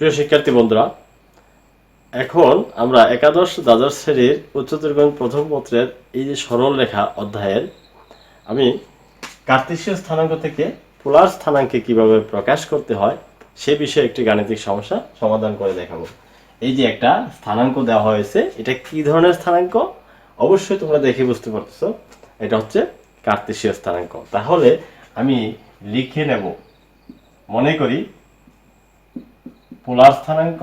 প্রিয় শিক্ষার্থী বন্ধুরা, এখন আমরা একাদশ দ্বাদশ শ্রেণির উচ্চতর গণিত প্রথম পত্রের এই যে সরল রেখা অধ্যায়ের, আমি কার্তেশীয় স্থানাঙ্ক থেকে পোলার স্থানাঙ্কে কীভাবে প্রকাশ করতে হয়, সে বিষয়ে একটি গাণিতিক সমস্যা সমাধান করে দেখাবো। এই যে একটা স্থানাঙ্ক দেওয়া হয়েছে, এটা কি ধরনের স্থানাঙ্ক? অবশ্যই তোমরা দেখে বুঝতে পারতেছো, এটা হচ্ছে কার্তেশীয় স্থানাঙ্ক। তাহলে আমি লিখে নেব। মনে করি পোলার স্থানাঙ্ক?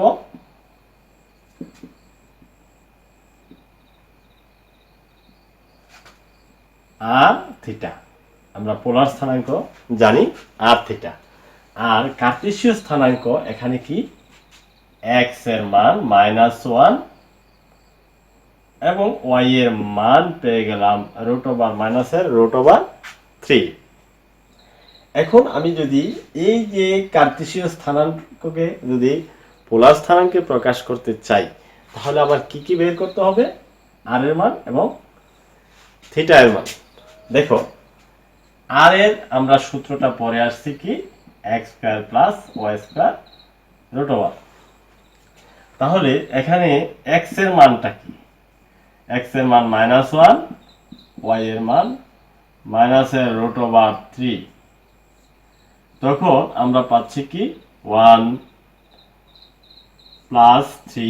আর থিটা। আমরা পোলার স্থানাঙ্ক জানি, আর থিটা। আর কার্টেসীয় স্থানাঙ্ক এখানে কি? এক্সের মান মাইনাস ওয়ান এবং ওয়াই এর মান পেয়ে গেলাম রুট ওভার মাইনাসের রুট ওভার থ্রি এখন আমি যদি এই যে কার্তেশীয় স্থানাঙ্ককে যদি পোলার স্থানাঙ্কে প্রকাশ করতে চাই, তাহলে আমার কি কি বের করতে হবে? আর এর মান এবং থিটা এর মান। দেখো আর এর আমরা সূত্রটা পরে আসছি কি? X square plus Y square root over তাহলে এখানে এক্সের মানটা কি? এক্সের মান মাইনাস ওয়ান ওয়াই এর মান মাইনাসের রুট ওভার থ্রি তখন আমরা পাচ্ছি কি? ওয়ান প্লাস থ্রি,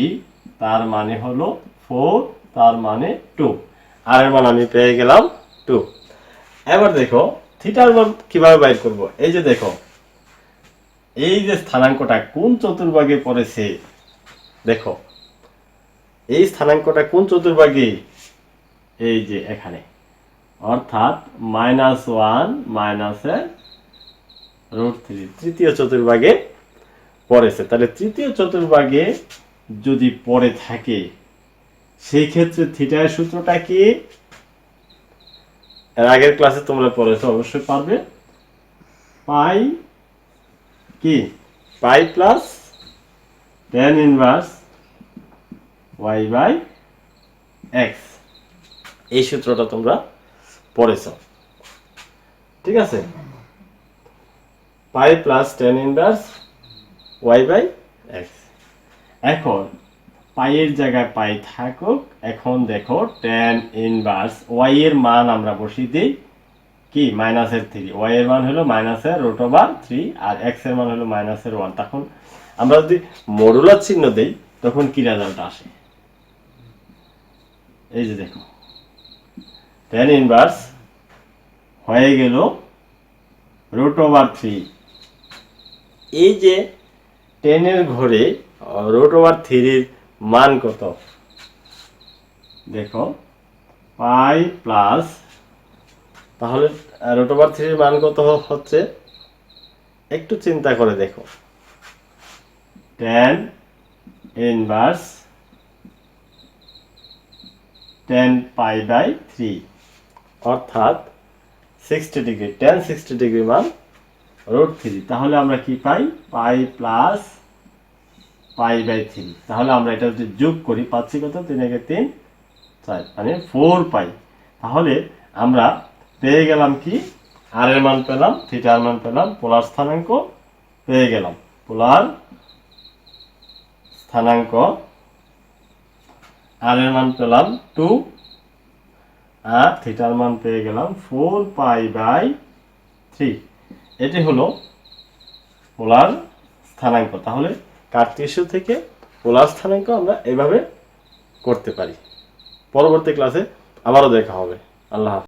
তার মানে হলো ফোর, তার মানে টু। আর এর মান আমি পেয়ে গেলাম টু। এবার দেখো, থিটার মান কীভাবে বাইর করব? এই যে দেখো, এই যে স্থানাঙ্কটা কোন চতুর্ভাগে পড়েছে? দেখো, এই স্থানাঙ্কটা কোন চতুর্ভাগে? এই যে এখানে। অর্থাৎ মাইনাস ওয়ান মাইনাসের রুট থ্রি, তৃতীয় চতুর্ভাগে পড়েছে। তাহলে তৃতীয় চতুর্ভাগে যদি পড়ে থাকে, সেই ক্ষেত্রে থিটার সূত্রটা কি? আগের ক্লাসে তোমরা পড়েছো, অবশ্যই পারবে। পাই কি? Pi plus tan inverse Y by X এই সূত্রটা তোমরা পড়েছো। ঠিক আছে? Pi plus tan inverse Y by X এখন, পাইয়ের জায়গায় পাই থাকুক, এখন দেখো টেন ইনভার্স ওয়াই এর মান আমরা বসিয়ে দিই কি? মাইনাসের থ্রি ওয়াই এর মান হলো মাইনাসের রুট ওভার থ্রি আর এক্সের মান হলো মাইনাসের ওয়ান তখন আমরা যদি মডুলার চিহ্ন দেই, তখন কি রেজাল্ট আসে? এই যে দেখো। টেন ইনভার্স হয়ে গেল রুট ওভার থ্রি এই যে টেনের ঘরে রোট ওভার থ্রির মান কত? দেখো, পাই প্লাস তাহলে রোট ওভার থ্রির মান কত হচ্ছে? একটু চিন্তা করে দেখো। Tan inverse tan pi by three অর্থাৎ sixty degree tan sixty degree মান রুট থ্রি। তাহলে আমরা কি পাই? Pi plus pi by three. তাহলে আমরা এটা যদি যোগ করি পাচ্ছি কত? তিন একে তিন, চার। মানে ফোর পাই। তাহলে আমরা পেয়ে গেলাম কি? আর এর মান পেলাম থিটার মান পেলাম, পোলার স্থানাঙ্ক পেয়ে গেলাম। পোলার স্থানাঙ্ক আর এর মান পেলাম টু, আর থিটার মান পেয়ে গেলাম ফোর পাই বাই থ্রি। এটি হলো পোলার স্থানাঙ্ক। তাহলে কার্টেসীয় থেকে পোলার স্থানাঙ্ক আমরা এভাবে করতে পারি। পরবর্তী ক্লাসে আবারও দেখা হবে। আল্লাহ